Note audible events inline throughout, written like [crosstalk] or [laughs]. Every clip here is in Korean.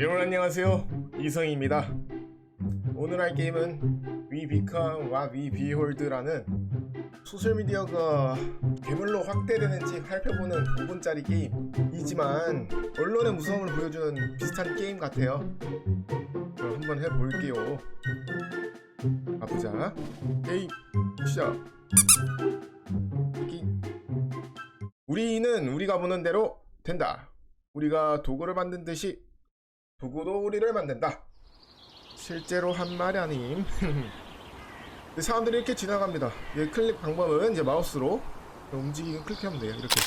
여러분 안녕하세요. 이성입니다. 오늘 할 게임은 We Become What We Behold라는 소셜미디어가 괴물로 확대되는지 살펴보는 5분짜리 게임이지만 언론의 무서움을 보여주는 비슷한 게임 같아요. 그럼 한번 해볼게요. 가보자. 게임 시작. 우리는 우리가 보는 대로 된다. 우리가 도구를 만든 듯이 도구도 우리를 만든다. 실제로 한 말이 아님. [laughs] 사람들이 이렇게 지나갑니다. 이 클릭 방법은 이제 마우스로 움직이고 클릭하면 돼요. 이렇게.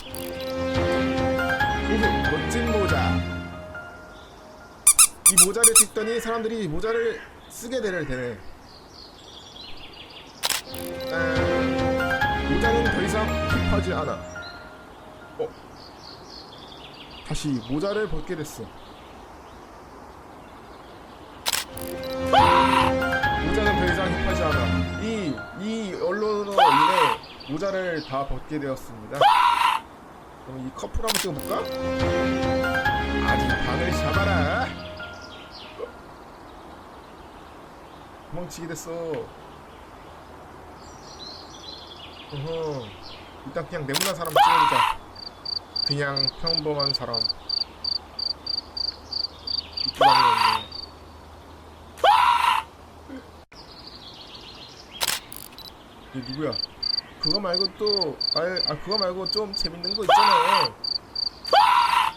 우후, 멋진 모자. 이 모자를 찍더니 사람들이 이 모자를 쓰게 되를 되네. 짠. 모자는 더 이상 힙하지 않아. 어. 다시 모자를 벗게 됐어. 모자를 다 벗게 되었습니다. 그럼 이 커플 한번 찍어볼까? 아직 방을 잡아라. 도망치게 됐어. 어허. 일단 그냥 네모난 사람 찍어보자. 그냥 평범한 사람. 이쪽 아니었네. 얘 누구야? 그거 말고 또, 아, 아 그거 말고 좀 재밌는 거 있잖아요.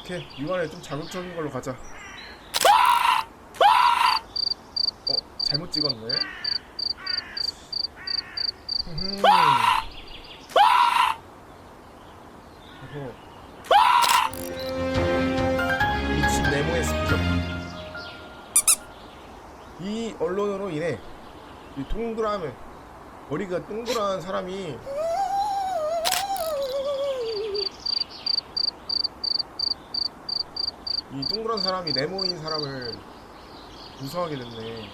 이렇게 이번에 좀 자극적인 걸로 가자. 어, 잘못 찍었네. 음. 미친 네모의 습격. 이 언론으로 인해 이 동그라미 머리가 동그란 사람이 이 동그란 사람이 네모인 사람을 무서워하게 됐네.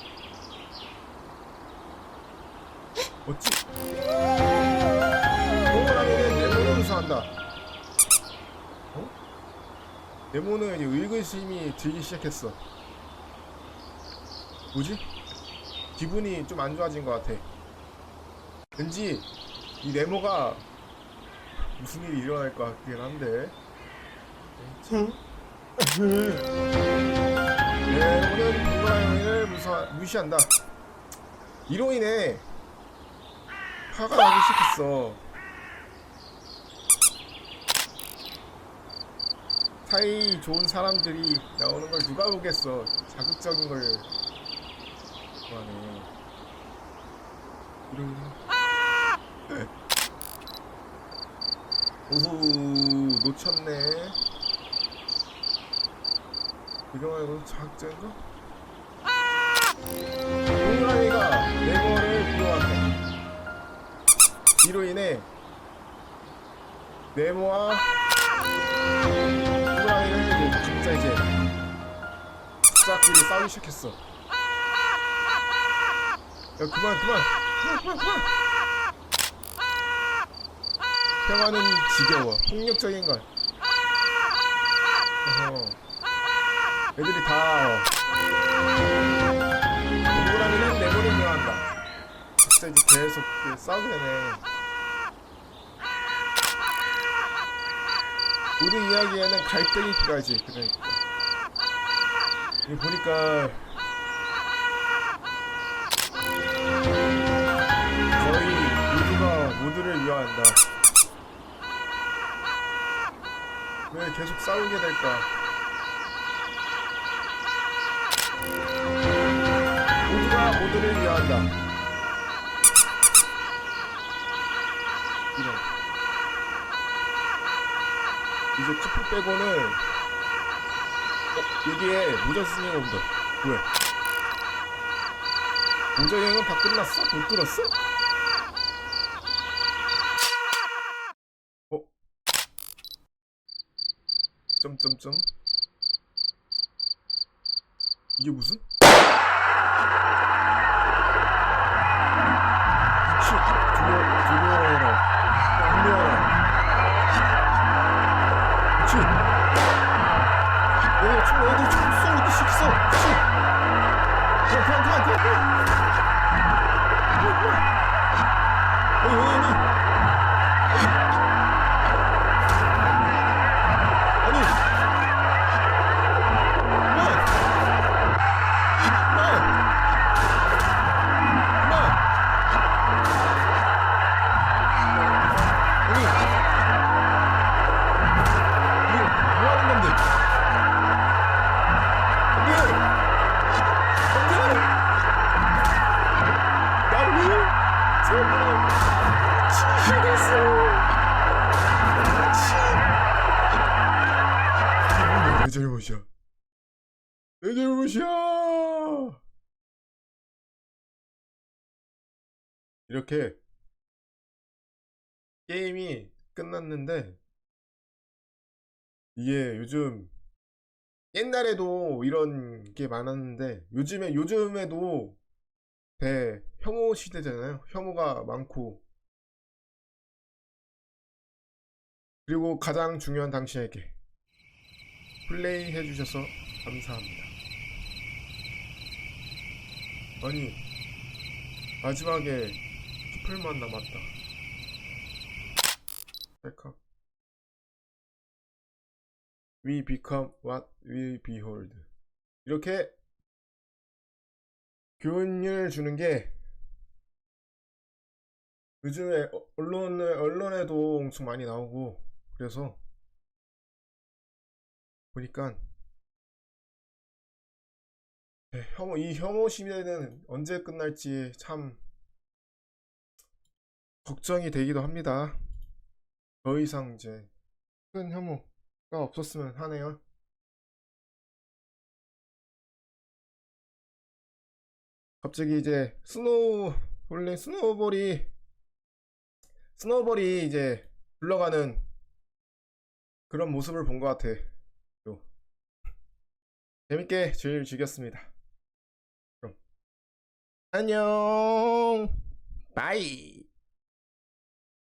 어찌? 동그라미는 네모를 무서워한다. 어? 네모는 이제 의구심이 들기 시작했어. 뭐지? 기분이 좀 안 좋아진 것 같아. 왠지 이 네모가 무슨 일이 일어날 것 같긴 한데. 네모는 무사, 무시한다. 이로 인해 화가 나기 시작했어. 사이 좋은 사람들이 나오는 걸 누가 보겠어? 자극적인 걸 좋아하네. 이런 오후 놓쳤네. 이거 말고 작전인가? 동그라미가 네모를 부여한다. 이로 인해 네모와 동그라미는 이제 각자 이제 짝끼리 싸우기 시작했어. 야 그만 그만 그만 그만 그만 평화는 지겨워. 폭력적인 걸. 어허. 애들이 다 동그라미는 네모를 명한다. 진짜 이제 계속 그 싸우게 되네. 우리 이야기에는 갈등이 필요하지. 그러니까. 여기 보니까 거의 모두가 모두를 위한다. 왜 계속 싸우게 될까? 모두가 모두를 위한다. 이런. 이제 커플 빼고는 어, 여기에 모자 쓰는 온다. 왜? 모자 여행은 다 끝났어? 못 들었어? 어? 점점점 이게 무슨? Oh, 무엇이야? 이렇게 게임이 끝났는데 이게 요즘 옛날에도 이런 게 많았는데 요즘에 요즘에도 대 혐오 시대잖아요. 혐오가 많고 그리고 가장 중요한 당신에게 플레이 해주셔서 감사합니다. 아니 마지막에 키플만 남았다. 셀카. We become what we behold. 이렇게 교훈을 주는 게 요즘에 어- 언론에 언론에도 엄청 많이 나오고 그래서 보니까 네, 혐오 이 혐오 시대는 언제 끝날지 참 걱정이 되기도 합니다. 더 이상 이제 큰 혐오가 없었으면 하네요. 갑자기 이제 스노우 원래 스노우볼이 스노우볼이 이제 굴러가는 그런 모습을 본 것 같아. 요. 재밌게 즐, 즐겼습니다. 안녕. 바이.